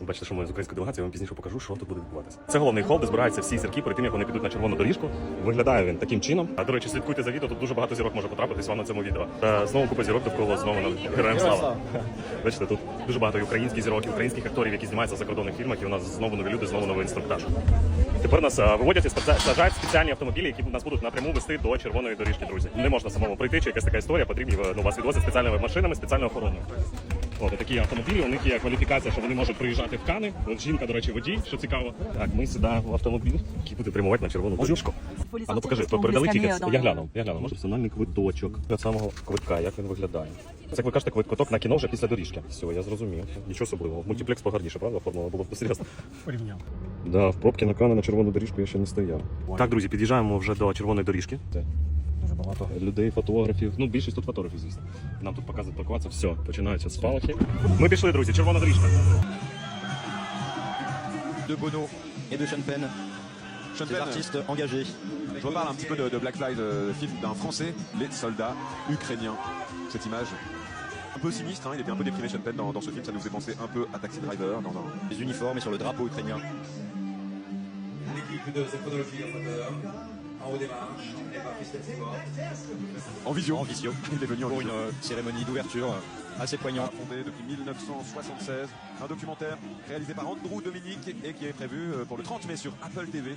бачите, що ми з української делегації, я вам пізніше покажу, що тут буде відбуватися. Це головний хол, де збираються всі зірки перед тим, як вони підуть на червону доріжку. Виглядає він таким чином. А до речі, слідкуйте за відео. Тут дуже багато зірок може потрапитись вам на цьому відео. Та знову купа зірок довкола знову на героям слава. Бачите, тут дуже багато і українських зірок, і українських акторів, які знімаються в закордонних фільмах. І у нас знову нові люди, знову новий інструктаж. Тепер нас виводять і саджають спеціальні автомобілі, які нас будуть напряму вести до червоної доріжки, друзі. Не можна самому прийти, чи якась така історія, потрібні ну, вас відвозять спеціальними машинами, спеціальною охороною. От такі автомобілі, у них є кваліфікація, що вони можуть приїжджати в Кани. От жінка, до речі, водій, що цікаво. Так, ми сідаємо в автомобіль, який буде прямувати на червону доріжку. А ну покажи, передали тікет. Я глянув, я глянув. Може, персональний квиточок від самого квитка, як він виглядає. Це як ви кажете, квит- квиток на кіно вже після доріжки. Все, я зрозумів. Нічого особливого. Мультиплекс погарніше, правда? Оформила було б серйозно. Порівняв. Да, в пробки на Кани на червону доріжку я ще не стояв. Так, друзі, під'їжджаємо вже до червоної доріжки. Дуже багато людей, фотографів. Ну, більшість тут фотографів, звісно. Нам тут показують паркуватися. Все, починаються спалахи. Ми пішли, друзі, червона доріжка. de Bono et de Sean Penn, Sean des Penn, artistes engagés. je reparle un petit peu de, de Black Lives, euh, film d'un français, les soldats ukrainiens. Cette image un peu sinistre, hein, il était un peu déprimé Sean Penn dans, dans ce film, ça nous faisait penser un peu à Taxi Driver, dans un, Les uniformes et sur le drapeau ukrainien. en visio. En visio. Il est venu en Pour une visio. euh, cérémonie d'ouverture euh, assez poignante. Fondé depuis 1976, un documentaire réalisé par Andrew Dominique et qui est prévu euh, pour le 30 mai sur Apple TV.